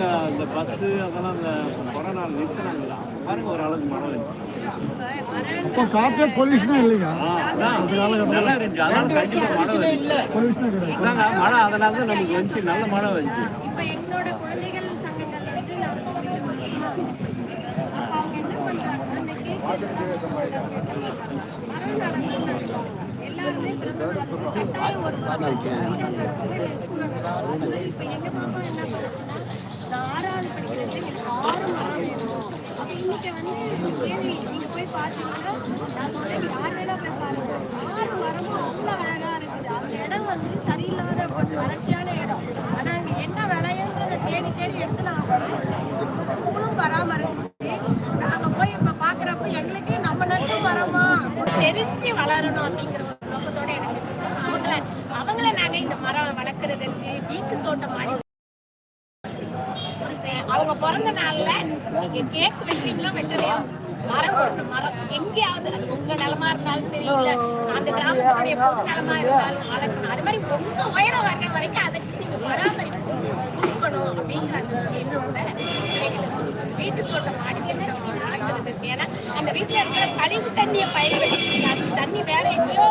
பாருங்க இந்த பஸ்ஸு அதெல்லாம் இந்த கொரோனா நிறுத்தினாங்களா பாருங்க ஒரு அளவுக்கு மழை இப்போ காற்றே பொல்யூஷனே இல்லைங்க நல்லா இருந்துச்சு. மழை வந்து பொல்யூஷனே கிடையாது அதாங்க மழை அதனால தான் நமக்கு வந்துச்சு. நல்ல மழை வந்துச்சு அந்த எல்லாருமே பிறந்த ஆறாவது படிக்கிறது எனக்கு ஆறு மரம் வேணும். அப்ப இன்னைக்கு வந்து தேவி நீங்கள் போய் பார்த்தீங்கன்னா நான் சொல்றேன் யார் வேணா போய் பாருங்க. ஆறு மரமும் அவ்வளோ அழகாக இருக்குது. அந்த இடம் வந்து சரியில்லாத ஒரு வறட்சியான இடம். ஆனால் இங்க என்ன விளையுன்றதை தேடி தேடி எடுத்து நான் ஸ்கூலும் பராமரிச்சு நாங்கள் போய் இப்ப பார்க்குறப்ப எங்களுக்கு நம்ம நட்டு மரமா? தெரிஞ்சு வளரணும் அப்படிங்கிற ஒரு நோக்கத்தோடு எனக்கு அவங்கள அவங்கள நாங்க இந்த மரம் வளர்க்கறதுக்கு வீட்டு தோட்டம் மாதிரி அவங்க பிறந்த நாள்ல நீங்க கேக் வெட்டுறீங்களோ வெட்டலையோ? மரம் போடணும் மரம். எங்கேயாவது அது உங்க நிலமா இருந்தாலும் சரி இல்ல அந்த கிராமத்துடைய பொது நிலமா இருந்தாலும் வளர்க்கணும். அது மாதிரி உங்க உயரம் வர்ற வரைக்கும் அதுக்கு நீங்க பராமரிப்பு கொடுக்கணும் அப்படிங்கிற அந்த விஷயத்தோட என்கிட்ட சொல்லுவாங்க. வீட்டு தோட்டம் மாடி தோட்டம் வளர்க்கறதுக்கு ஏன்னா அந்த வீட்டுல இருக்கிற கழிவு தண்ணியை பயன்படுத்தி அந்த தண்ணி வேற எங்கேயோ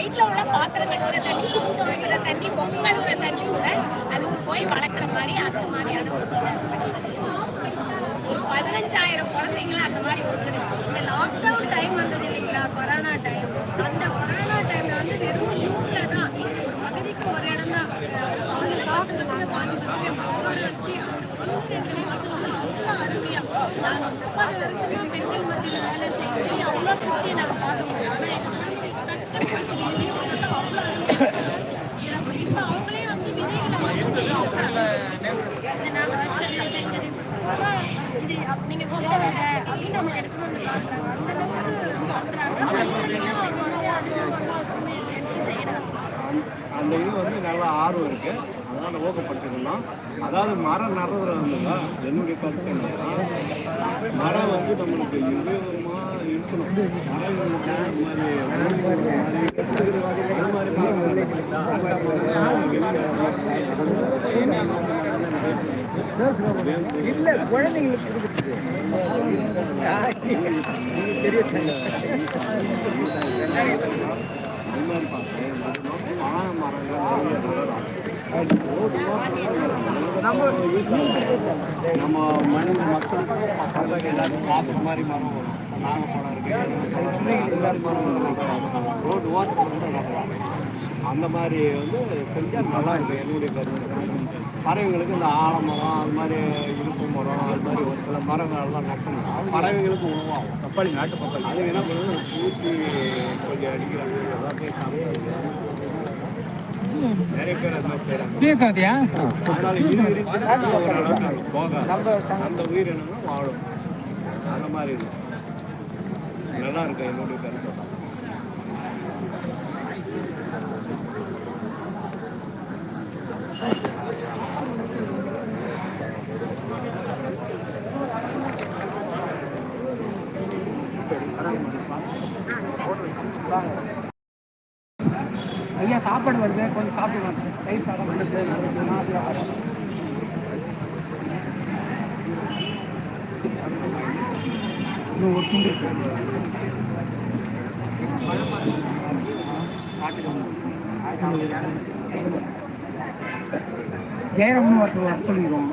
வீட்டுல உள்ள பாத்திரம் கழுவுற தண்ணி துணி துவைக்கிற தண்ணி பொங்கல் தண்ணி கூட போய் வளர்க்குற மாதிரி அந்த மாதிரியான ஒரு பதினஞ்சாயிரம் குழந்தைங்களை அந்த மாதிரி ஒருங்கிணைச்சு இந்த லாக்டவுன் டைம் வந்தது இல்லைங்களா? கொரோனா டைம் அந்த கொரோனா டைம்ல வந்து வெறும் ஜூன்ல தான் ஒரு பகுதிக்கு ஒரு இடம் தான். அந்த பத்து பசங்க பாதி பசங்க உட்கார வச்சு ரெண்டு மாசத்துல அவ்வளோ அருமையா நாங்க முப்பது வருஷமா பெண்கள் மத்தியில் வேலை செய்யறது அவ்வளோ திருப்தியை நாங்க பார்க்க முடியும் ஆனால் எங்க அவ்வளோ அருமையா அவங்களே வந்து விதைகளை வந்து வச்சது செஞ்சது இது அப்படின்னு நம்ம வந்து அந்த அளவுக்கு அது எடுத்து அந்த இது வந்து நல்லா ஆர்வம் இருக்கு. அதனால ஊக்கப்படுத்திக்கணும் அதாவது மரம் நடுறதுல வந்துங்க என்னுடைய கருத்து மரம் வந்து நம்மளுக்கு உபயோகமா இருக்கணும். மரம் மாதிரி அது மாதிரி மரம் வளர்க்கணும். இல்ல குழந்தைங்களுக்கு கொடுக்குறது. பெரிய மாதிரி நம்ம மனித பார்க்குற மாதிரி மரம் இருக்கு எல்லாரும் மரம் ரோடு ஓரத்தில் வந்து அந்த மாதிரி வந்து செஞ்சால் நல்லா இருக்கும். என்னுடைய கருத்து. பறவைங்களுக்கு இந்த ஆலமரம் அது மாதிரி இழுப்பு மரம் அது மாதிரி ஒரு சில மரங்கள்லாம் நட்டணும் பறவைங்களுக்கு உணவாகும். பப்பாளி நாட்டு பப்பாளி அது என்ன பண்ணுறது ஊற்றி கொஞ்சம் அடிக்கிறாங்க எல்லாத்தையும் நிறைய பேர் அது மாதிரி செய்கிறாங்க அதனால இது அளவுக்கு அது போகாது. அந்த உயிரினங்களும் வாழும். அந்த மாதிரி இருக்கு நல்லா இருக்கு என்னுடைய கருத்து. ஐயா சாப்பாடு வருது. கொஞ்சம் சாப்பிடுவாங்க தயிர் சாதம் இன்னும் ஒரு துண்டு இருக்கு. ஜெயராம்னு ஒருத்தர் சொல்லிடுவோம்